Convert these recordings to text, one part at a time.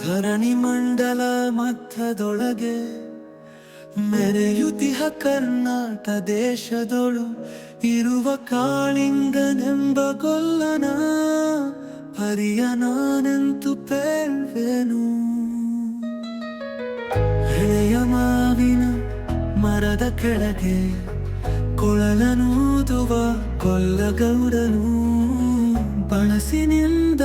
ಧರಣಿ ಮಂಡಲ ಮಧ್ಯದೊಳಗೆ ಮೆರೆಯುತಿಹ ಕರ್ನಾಟ ದೇಶದೊಳು ಇರುವ ಕಾಳಿಂಗನೆಂಬ ಗೊಲ್ಲನ ಪರಿಯ ನಾನೆಂತು ಪೇಳ್ವೆನು. ಹಳೆಯ ಮಾವಿನ ಮರದ ಕೆಳಗೆ ಕೊಳಲನೂದುವ ಕೊಲ್ಲಗೌಡನು ಬಳಸಿನಿಂದ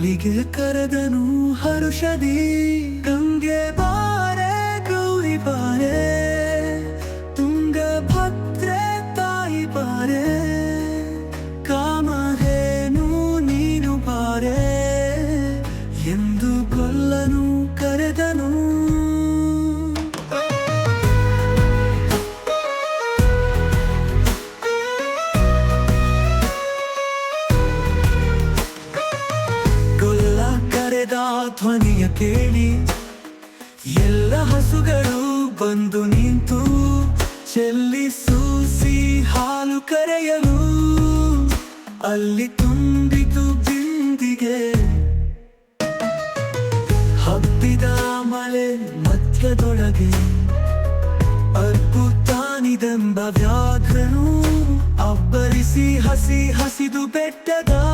ಬಳಿಗೆ ಕರೆದನು ಹರುಷದಿ ಗಂಗೆ ಬಾರೆ ಗೌರಿ ಬಾರೆ ತುಂಗ ಭದ್ರೆ ತಾಯಿ ಬಾರೆ. ಕೇಳಿ. ಎಲ್ಲ ಹಸುಗಳು ಬಂದು ನಿಂತು ಚೆಲ್ಲಿ ಸೂಸಿ ಹಾಲು ಕರೆಯಲು. ಅಲ್ಲಿ ತುಂಬಿತು ಬಿಂದಿಗೆ. ಹಬ್ಬಿದ ಮಳೆ ಮಧ್ಯದೊಳಗೆ ಅದ್ಭುತಾನಿದೆಂಬ ವ್ಯಾಘ್ರನು ಅಬ್ಬರಿಸಿ ಹಸಿ ಹಸಿದು ಬೆಟ್ಟದ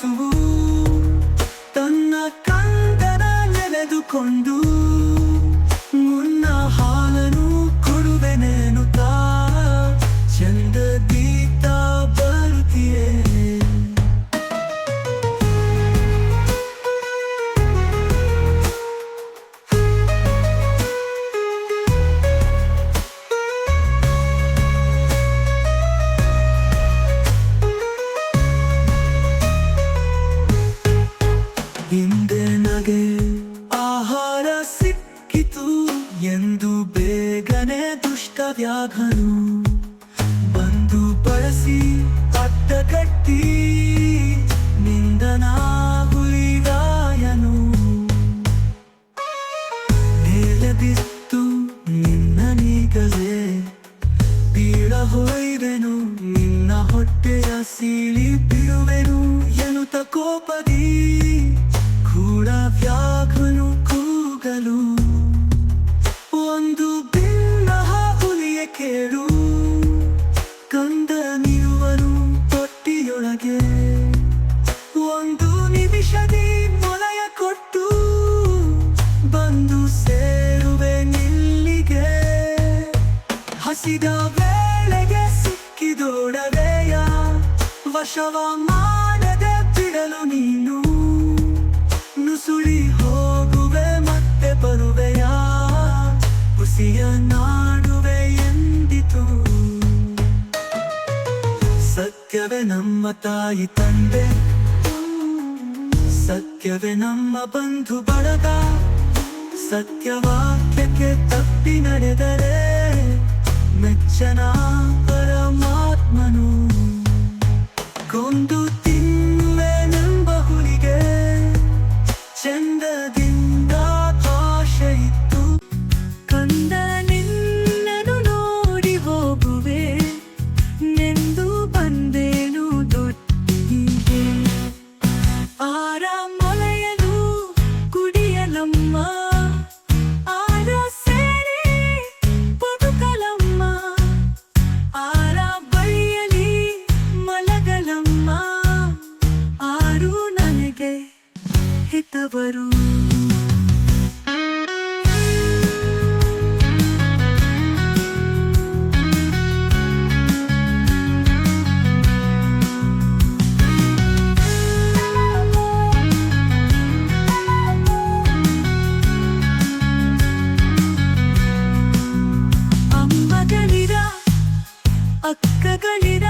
ಹಸುವು ತನ್ನ ಕಂದನ ನೆನೆದುಕೊಂಡು ವ್ಯಾಘನು ಬಂದು ಬಳಸಿ ಅಡ್ಡ ಕಟ್ಟಿ ನಿಂದನ ಹುಲಿಗಾಯನು. ನೇಲದಿತ್ತು ನಿನ್ನ ನೀಗಲೇ ಬೀಳ ಹೊಯ್ವೆನು ಸೇರುವೆ ನಿಲ್ಲಿಗೆ ಹಸಿದ ವೇಳೆಗೆ ಸಿಕ್ಕಿದೋಡವೆಯ ವಶವ ಮಾಡದೆ ಬಿಡಲು ನೀನು ನುಸುಳಿ ಹೋಗುವೆ ಮತ್ತೆ ಬರುವೆಯ ಹುಸಿಯ ನಾಡುವೆ ಎಂದಿತು ಸತ್ಯವೇ ನಮ್ಮ ತಾಯಿ ತಂದೆ ಸತ್ಯವೇ ನಮ್ಮ ಬಂಧು ಬಳಗ ಸತ್ಯವಾಕ್ಯಕ್ಕೆ ತಪ್ಪಿ ನಡೆದರೆ ಮೆಚ್ಚನ ಪರಮಾತ್ಮನು. ಕೊಂದು ತಿನ್ನುವೆನೆಂಬ ಹುಲಿಗೆ ಚಂದದಿಂದ ಆಶೆ ಇತ್ತು ಕಂದ ನಿನ್ನನು ನೋಡಿ ಹೋಗುವೆ, ನೆಂದು ಬಂದೇನು ದೊಡ್ಡ ಆರ ಯಾರು ನನಗೆ ಹಿತವರು? ಅಕ್ಕಗಳಿರ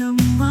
ನಮ್ಮ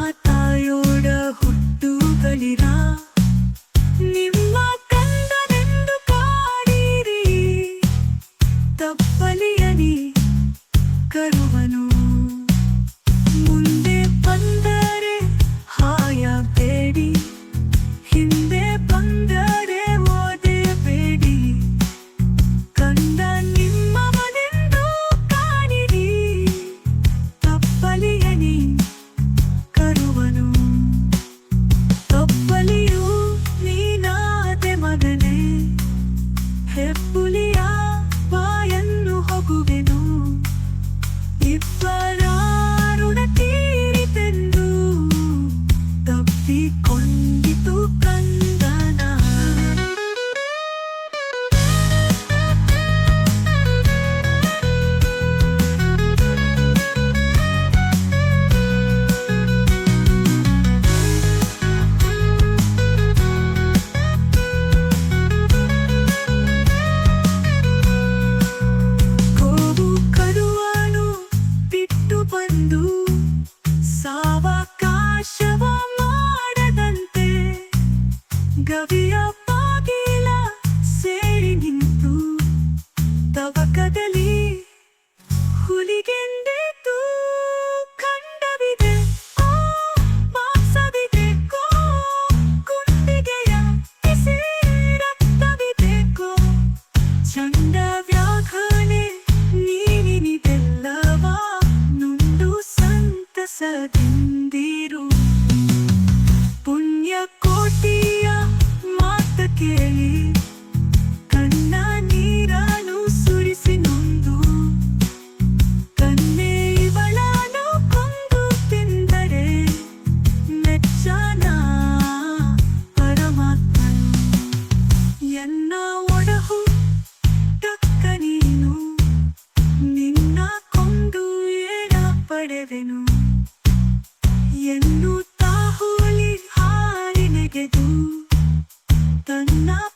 again. ಹೋಲಿ ಹಾರಿ